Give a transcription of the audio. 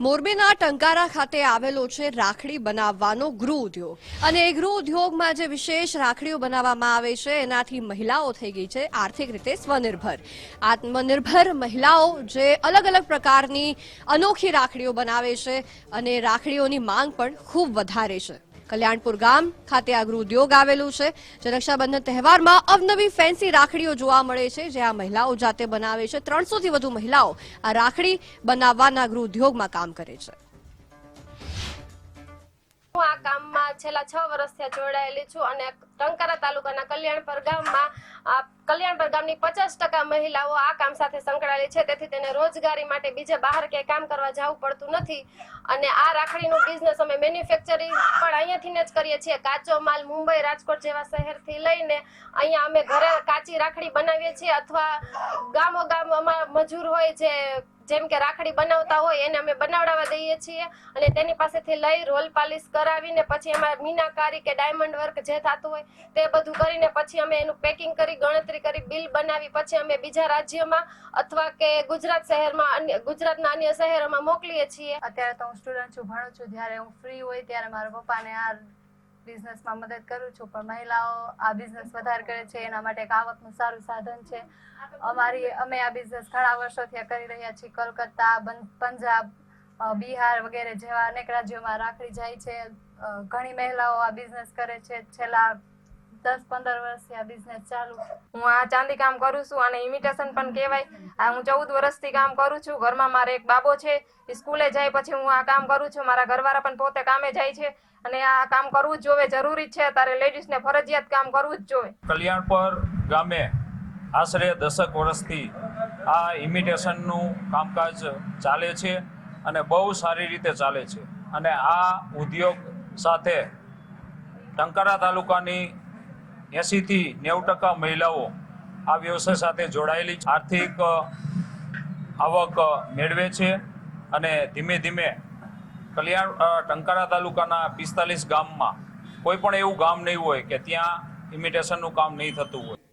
મોરબીના ટંકારા ખાતે આવેલો છે રાખડી બનાવવાનો ગૃહ ઉદ્યોગ. અને એ ગૃહ ઉદ્યોગમાં જે વિશેષ રાખડીઓ બનાવવામાં આવે છે, એનાથી મહિલાઓ થઈ ગઈ છે આર્થિક રીતે સ્વનિર્ભર. આત્મનિર્ભર મહિલાઓ જે અલગ અલગ પ્રકારની અનોખી રાખડીઓ બનાવે છે અને રાખડીઓની માંગ પણ ખૂબ વધારે છે. કલ્યાણપુર ગામ ખાતે આ ગૃહ ઉદ્યોગ આવેલું છે. જે રક્ષાબંધન તહેવારમાં અવનવી ફેન્સી રાખડીઓ જોવા મળે છે, જે આ મહિલાઓ જાતે બનાવે છે. ત્રણસો થી વધુ મહિલાઓ આ રાખડી બનાવવાના ગૃહ ઉદ્યોગમાં કામ કરે છે. હું આ કામમાં છેલ્લા છ વર્ષથી જોડાયેલી છું અને ટંકારા તાલુકાના કલ્યાણપર ગામમાં કલ્યાણપર ગામની પચાસ ટકા મહિલાઓ આ કામ સાથે સંકળાયેલી છે. તેથી તેને રોજગારી માટે બીજે બહાર ક્યાંય કામ કરવા જવું પડતું નથી. અને આ રાખડીનું બિઝનેસ અમે મેન્યુફેક્ચરિંગ પણ અહીંયાથી જ કરીએ છીએ. કાચો માલ મુંબઈ, રાજકોટ જેવા શહેરથી લઈને અહીંયા અમે ઘરે કાચી રાખડી બનાવીએ છીએ. અથવા ગામો ગામ અમારા મજૂર હોય જે જેમ કે રાખડી બનાવતા હોય એને અમે બનાવડાવવા દઈએ છીએ. અને તેની પાસેથી લઈ રોલ પાલિશ કરાવીને પછી એમાં મીનાકારી કે ડાયમંડ વર્ક જે થતું હોય તે બધું કરીને પછી અમે એનું પેકિંગ કરી, ગણતરી કરી બિલ બનાવી, પછી અમે બીજા રાજ્યમાં અથવા કે ગુજરાત શહેરમાં અન્ય, ગુજરાતના અન્ય શહેરોમાં મોકલીએ છીએ. અત્યારે તો હું સ્ટુડન્ટ છું, ભણું છું. જ્યારે હું ફ્રી હોય ત્યારે મારા પપ્પાને આ બિઝનેસમાં મદદ કરું છું, પણ મહિલાઓ આ બિઝનેસ વધારે કરે છે, એના માટે એક આવકનું સારું સાધન છે. અમારી, અમે આ બિઝનેસ ઘણા વર્ષોથી કરી રહ્યા છીએ. કલકત્તા બન- પંજાબ બિહાર વગેરે જેવા અનેક રાજ્યોમાં રાખડી જાય છે. ઘણી મહિલાઓ આ બિઝનેસ કરે છે. છેલ્લા દસ પંદર વર્ષથી આ બિઝનેસ ચાલુ. હું આ ચાંદી કામ કરું છું અને ઇમિટેશન પણ કહેવાય. આ હું ચૌદ વર્ષથી કામ કરું છું. ઘરમાં મારે એક બાબો છે, એ સ્કૂલે જાય પછી હું આ કામ કરું છું. મારા ઘરવાળા પણ પોતે કામે જાય છે અને આ કામ કરવું જ જોવે, જરૂરી છે. તારે લેડીઝને ફરજિયાત કામ કરવું જ જોવે. કલ્યાણપર ગામે આશરે દસક વર્ષથી આ ઇમિટેશનનું કામકાજ ચાલે છે અને બહુ સારી રીતે ચાલે છે. અને આ ઉદ્યોગ સાથે ટંકારા તાલુકાની એંસીથી નેવું ટકા મહિલાઓ આ વ્યવસાય સાથે જોડાયેલી. આર્થિક આવક મેળવે છે અને ધીમે ધીમે કલ્યાણ ટંકારા તાલુકાના પિસ્તાલીસ ગામમાં કોઈ પણ એવું ગામ નહીં હોય કે ત્યાં ઇમિટેશનનું કામ નહીં થતું હોય